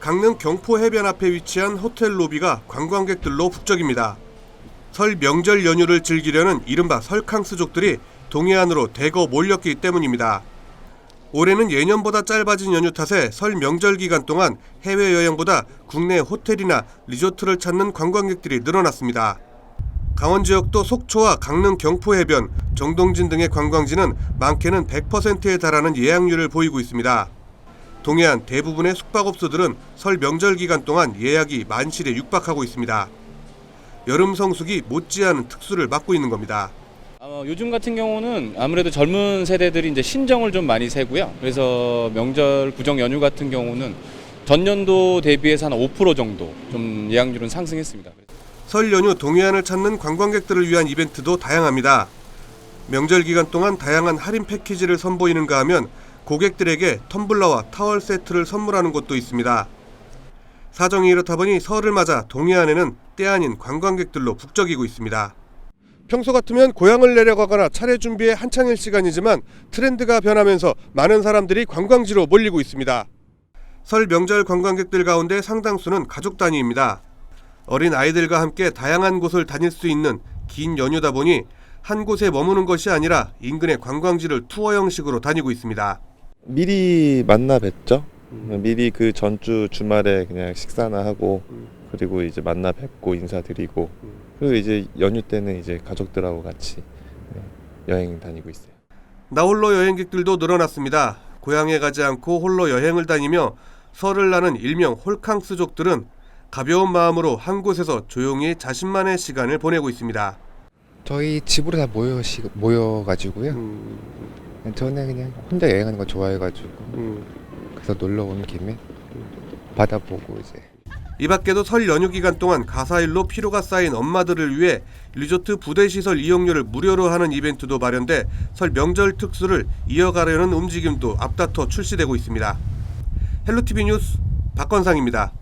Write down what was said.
강릉 경포 해변 앞에 위치한 호텔 로비가 관광객들로 북적입니다. 설 명절 연휴를 즐기려는 이른바 설캉스족들이 동해안으로 대거 몰렸기 때문입니다. 올해는 예년보다 짧아진 연휴 탓에 설 명절 기간 동안 해외여행보다 국내 호텔이나 리조트를 찾는 관광객들이 늘어났습니다. 강원 지역도 속초와 강릉 경포 해변, 정동진 등의 관광지는 많게는 100%에 달하는 예약률을 보이고 있습니다. 동해안 대부분의 숙박업소들은 설 명절 기간 동안 예약이 만실에 육박하고 있습니다. 여름 성수기 못지않은 특수를 맞고 있는 겁니다. 어, 요즘 같은 경우는 아무래도 젊은 세대들이 이제 신정을 좀 많이 세고요. 그래서 명절 구정 연휴 같은 경우는 전년도 대비해서 한 5% 정도 좀 예약률은 상승했습니다. 설 연휴 동해안을 찾는 관광객들을 위한 이벤트도 다양합니다. 명절 기간 동안 다양한 할인 패키지를 선보이는가 하면 고객들에게 텀블러와 타월 세트를 선물하는 곳도 있습니다. 사정이 이렇다 보니 설을 맞아 동해안에는 때 아닌 관광객들로 북적이고 있습니다. 평소 같으면 고향을 내려가거나 차례 준비에 한창일 시간이지만 트렌드가 변하면서 많은 사람들이 관광지로 몰리고 있습니다. 설 명절 관광객들 가운데 상당수는 가족 단위입니다. 어린 아이들과 함께 다양한 곳을 다닐 수 있는 긴 연휴다 보니 한 곳에 머무는 것이 아니라 인근의 관광지를 투어 형식으로 다니고 있습니다. 미리 만나 뵙죠. 미리 그 전주 주말에 그냥 식사나 하고 그리고 이제 만나 뵙고 인사드리고 그리고 이제 연휴 때는 이제 가족들하고 같이 네, 여행 다니고 있어요. 나홀로 여행객들도 늘어났습니다. 고향에 가지 않고 홀로 여행을 다니며 설을 나는 일명 홀캉스족들은 가벼운 마음으로 한 곳에서 조용히 자신만의 시간을 보내고 있습니다. 저희 집으로 다 모여 모여가지고요. 저는 그냥 혼자 여행하는 거 좋아해가지고 그래서 놀러 온 김에 바다 보고 이제 이 밖에도 설 연휴 기간 동안 가사일로 피로가 쌓인 엄마들을 위해 리조트 부대 시설 이용료를 무료로 하는 이벤트도 마련돼 설 명절 특수를 이어가려는 움직임도 앞다퉈 출시되고 있습니다. 헬로티비 뉴스 박건상입니다.